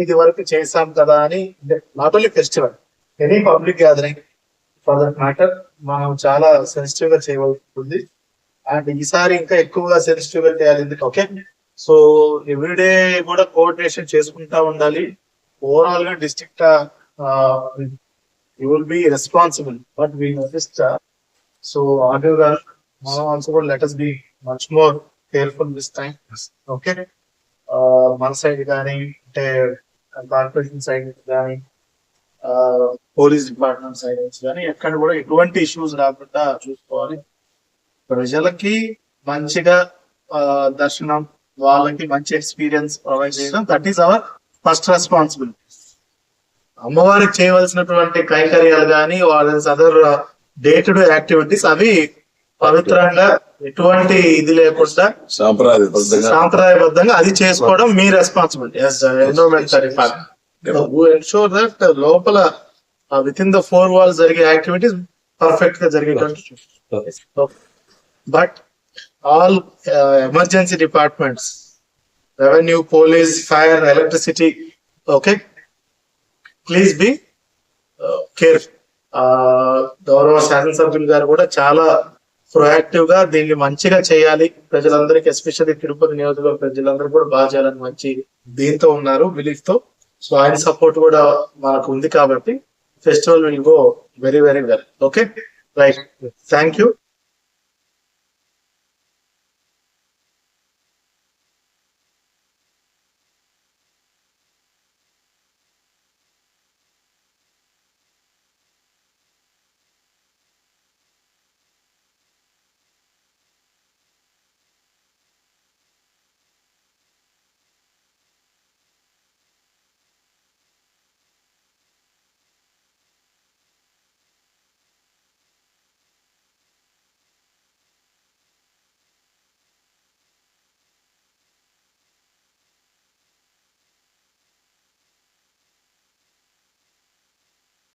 ఇది వరకు చేసాం కదా అని not only festival any public gathering for that matter మనం చాలా సెన్సిటివ్గా చేయవలసింది అండ్ ఈసారి ఇంకా ఎక్కువగా సెన్సిటివ్గా చేయాలి ఎందుకు? ఓకే సో ఎవ్రీడే కూడా కోఆర్డినేషన్ చేసుకుంటా ఉండాలి. ఓవరాల్గా district you will be responsible but we noticed so audio గా మనం ఆల్సో కూడా letters be much more careful this time okay మన సైడ్ కానీ అంటే కార్పొరేషన్ సైడ్ కానీ పోలీస్ డిపార్ట్మెంట్ సైడ్ నుంచి కానీ ఎక్కడ కూడా ఎటువంటి ఇష్యూస్ రాకుండా చూసుకోవాలి. ప్రజలకి మంచిగా దర్శనం వాళ్ళకి మంచి ఎక్స్పీరియన్స్ ప్రొవైడ్ చేయడం that is our first responsibility అమ్మవారికి చేయవలసినటువంటి కైకర్యాలు కానీ వాళ్ళ other day to day activities అవి పవిత్రంగా ఎటువంటి ఇది లేకుండా సాంప్రదాయబద్ధంగా సాంప్రదాయబద్ధంగా అది చేసుకోవడం మీ రెస్పాన్సిబిలిటీ ఎన్విరాన్మెంట్ ఎన్షూర్ దట్ లోపల with in the four walls జరిగే యాక్టివిటీస్ పర్ఫెక్ట్గా జరిగేటువంటి but all emergency departments revenue police fire electricity okay please be careful గౌరవ శాసనసభ్యులు గారు కూడా చాలా ప్రొయాక్టివ్గా దీన్ని మంచిగా చేయాలి. ప్రజలందరికీ ఎస్పెషల్లీ తిరుపతి నియోజకవర్గ ప్రజలందరూ కూడా బాగా చేయాలని మంచి దీంతో ఉన్నారు బిలీఫ్తో. సో ఆయన సపోర్ట్ కూడా మనకు ఉంది కాబట్టి festival will go very very well okay right thank you